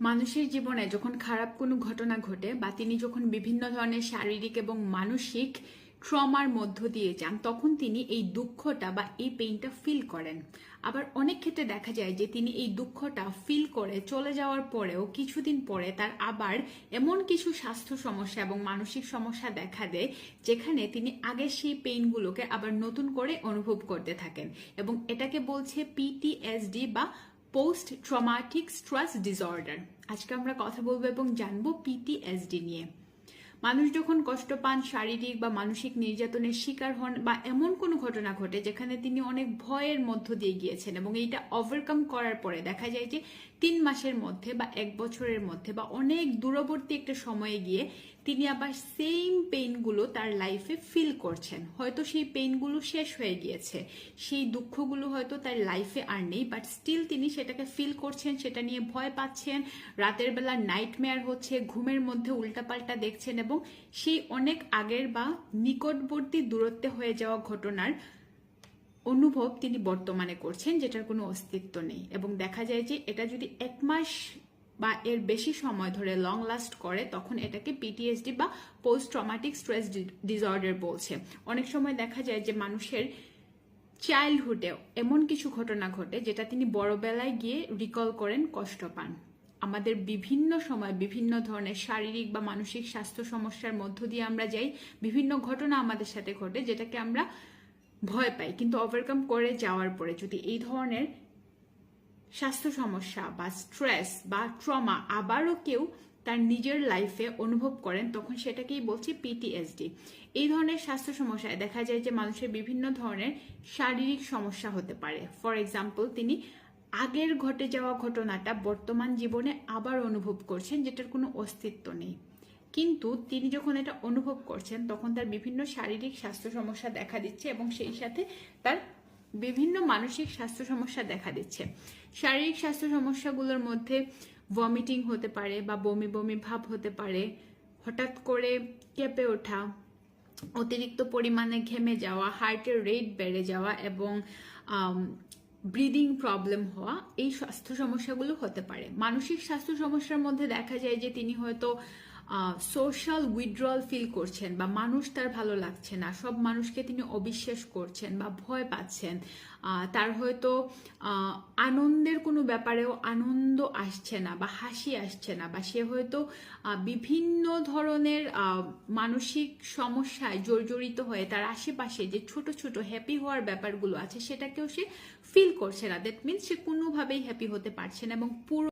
মানুষের জীবনে যখন খারাপ কোনো ঘটনা ঘটে বা তিনি যখন বিভিন্ন ধরনের শারীরিক এবং মানসিক ট্রমার মধ্য দিয়ে যান, তখন তিনি এই দুঃখটা বা এই পেইনটা ফিল করেন। আবার অনেক ক্ষেত্রে দেখা যায় যে তিনি এই দুঃখটা ফিল করে চলে যাওয়ার পরেও কিছুদিন পরে তার আবার এমন কিছু স্বাস্থ্য সমস্যা এবং মানসিক সমস্যা দেখা দেয়, যেখানে তিনি আগের সেই পেইনগুলোকে আবার নতুন করে অনুভব করতে থাকেন এবং এটাকে বলছে পিটিএসডি বা পোস্ট ট্রমাটিক স্ট্রেস ডিসঅর্ডার আজকে আমরা কথা বলব এবং জানব পিটিএসডি নিয়ে। মানুষ যখন কষ্ট পান, শারীরিক বা মানসিক নির্যাতনের শিকার হন বা এমন কোনো ঘটনা ঘটে যেখানে তিনি অনেক ভয়ের মধ্য দিয়ে গিয়েছেন এবং এইটা ওভারকাম করার পরে দেখা যায় যে তিন মাসের মধ্যে বা এক বছরের মধ্যে বা অনেক দূরবর্তী একটা সময়ে গিয়ে তিনি আবার সেম পেইনগুলো তার লাইফে ফিল করছেন। হয়তো সেই পেইনগুলো শেষ হয়ে গিয়েছে। সেই দুঃখগুলো হয়তো তার লাইফে আর নেই বাট স্টিল তিনি সেটাকে ফিল করছেন, সেটা নিয়ে ভয় পাচ্ছেন। রাতের বেলা নাইটমেয়ার হচ্ছে, ঘুমের মধ্যে উল্টাপাল্টা দেখছেন এবং সেই অনেক আগের বা নিকটবর্তী দূরত্বে হয়ে যাওয়া ঘটনার অনুভব তিনি বর্তমানে করছেন, যেটার কোনো অস্তিত্ব নেই। এবং দেখা যায় যে এটা যদি এক মাস বা এর বেশি সময় ধরে লং লাস্ট করে, তখন এটাকে পিটিএসডি বা পোস্ট ট্রমাটিক স্ট্রেস ডিসঅর্ডার বলছে। অনেক সময় দেখা যায় যে মানুষের চাইল্ডহুডেও এমন কিছু ঘটনা ঘটে যেটা তিনি বড়বেলায় গিয়ে রিকল করেন কষ্ট পান। আমাদের বিভিন্ন সময় বিভিন্ন ধরনের শারীরিক বা মানসিক স্বাস্থ্য সমস্যার মধ্য দিয়ে আমরা যাই, বিভিন্ন ঘটনা আমাদের সাথে ঘটে যেটাকে আমরা ভয় পাই, কিন্তু ওভারকাম করে যাওয়ার পরে যদি এই ধরনের স্বাস্থ্য সমস্যা বা স্ট্রেস বা ট্রমা আবারও কেউ তার নিজের লাইফে অনুভব করেন, তখন সেটাকেই বলছি পিটিএসডি এই ধরনের স্বাস্থ্য সমস্যায় দেখা যায় যে মানুষের বিভিন্ন ধরনের শারীরিক সমস্যা হতে পারে। ফর এক্সাম্পল তিনি আগের ঘটে যাওয়া ঘটনাটা বর্তমান জীবনে আবার অনুভব করছেন, যেটার কোনো অস্তিত্ব নেই। কিন্তু তিনি যখন এটা অনুভব করছেন, তখন তার বিভিন্ন শারীরিক স্বাস্থ্য সমস্যা দেখা দিচ্ছে এবং সেই সাথে তার বিভিন্ন মানসিক স্বাস্থ্য সমস্যা দেখা দিচ্ছে। শারীরিক স্বাস্থ্য সমস্যাগুলোর মধ্যে ভমিটিং হতে পারে বা বমি বমি ভাব হতে পারে। হঠাৎ করে কেঁপে ওঠা, অতিরিক্ত পরিমাণে ঘেমে যাওয়া হার্টের রেট বেড়ে যাওয়া এবং ব্রিদিং প্রবলেম হওয়া এই স্বাস্থ্য সমস্যাগুলো হতে পারে। মানসিক স্বাস্থ্য সমস্যার মধ্যে দেখা যায় যে তিনি হয়তো সোশ্যাল উইথড্রল ফিল করছেন বা মানুষ তার ভালো লাগছে না, সব মানুষকে তিনি অবিশ্বাস করছেন বা ভয় পাচ্ছেন তার হয়তো আনন্দের কোনো ব্যাপারেও আনন্দ আসছে না বা হাসি আসছে না বা সে হয়তো বিভিন্ন ধরনের মানসিক সমস্যায় জর্জরিত হয়ে তার আশেপাশে যে ছোট ছোট হ্যাপি হওয়ার ব্যাপারগুলো আছে সেটাকেও সে ফিল করছে না। দ্যাট মিনস সে কোনোভাবেই হ্যাপি হতে পারছে না এবং পুরো